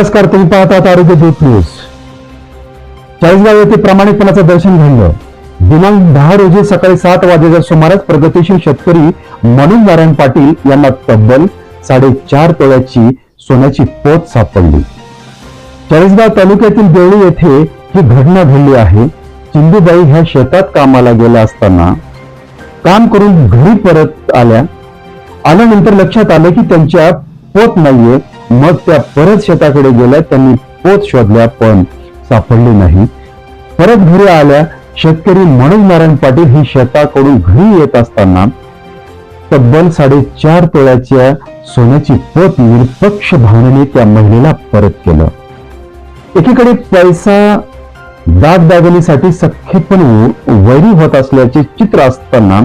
नमस्कार तुम्ही पाहतात आरोग्य दूत न्यूज. चाळीसगाव येथे प्रामाणिकपणाचं दर्शन घडलं. दिनांक दहा रोजी सकाळी सात वाजेच्या सुमारास प्रगतीशील शेतकरी मनोज नारायण पाटील यांना तब्बल साडेचार तोळ्याची सोन्याची पोत सापडली. चाळीसगाव तालुक्यातील देवळी येथे ही घटना घडली आहे. चिंदूबाई ह्या शेतात कामाला गेल्या असताना काम करून घरी परत आल्या. आल्यानंतर लक्षात आलं की त्यांच्या पोत नाहीये. मग त्या परत शेताकडे गेल्या त्यांनी पोत शोधल्या पण सापडले नाही. परत घरी आल्या शेतकरी मनोज नारायण पाटील ही शेताकडून घरी येत असताना तब्बल साडेचार तोळ्याच्या सोन्याची पोत निरपक्ष भावनेने त्या महिलेला परत केलं. एकीकडे पैसा दागदागिनीसाठी सख्खेपण वैरी होत असल्याचे चित्र असताना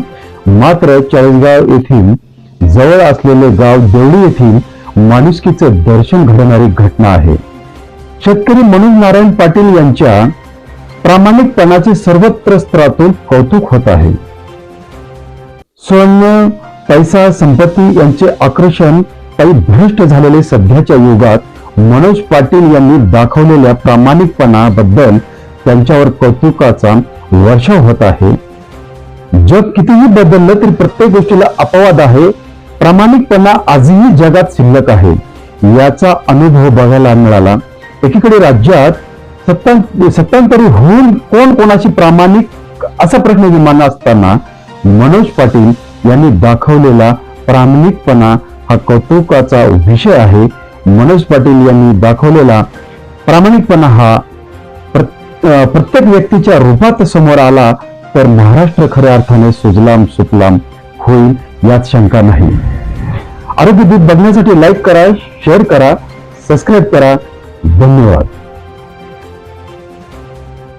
मात्र चाळीसगाव येथील जवळ असलेले गाव देवळी येथील माणुसकीचं दर्शन घडणारी घटना आहे. शेतकरी म्हणून नारायण पाटील यांच्या प्रामाणिकपणाचे सर्वत्र स्तरातून कौतुक होत आहे. स्वर्ण पैसा संपत्ती यांचे आकर्षण काही भ्रष्ट झालेले सध्याच्या युगात मनोज पाटील यांनी दाखवलेल्या प्रामाणिकपणाबद्दल त्यांच्यावर कौतुकाचा वर्षाव होत आहे. जग कितीही बदललं तरी प्रत्येक गोष्टीला अपवाद आहे. प्रामाणिकपणा आजही जगात शिल्लक आहे. याचा अनुभव बघायला मिळाला. एकीकडे राज्यात सत्तां सत्तांतरी होऊन कोण कोणाशी प्रामाणिक असा प्रश्न निर्माण असताना मनोज पाटील यांनी दाखवलेला प्रामाणिकपणा हा कौतुकाचा विषय आहे. मनोज पाटील यांनी दाखवलेला प्रामाणिकपणा हा प्रत्येक व्यक्तीच्या रूपात समोर आला तर महाराष्ट्र खऱ्या अर्थाने सुजलाम सुफलाम होईल. यात शंका नाही. आरोग्य दूत बघण्यासाठी लाईक करा शेअर करा सबस्क्राईब करा. धन्यवाद.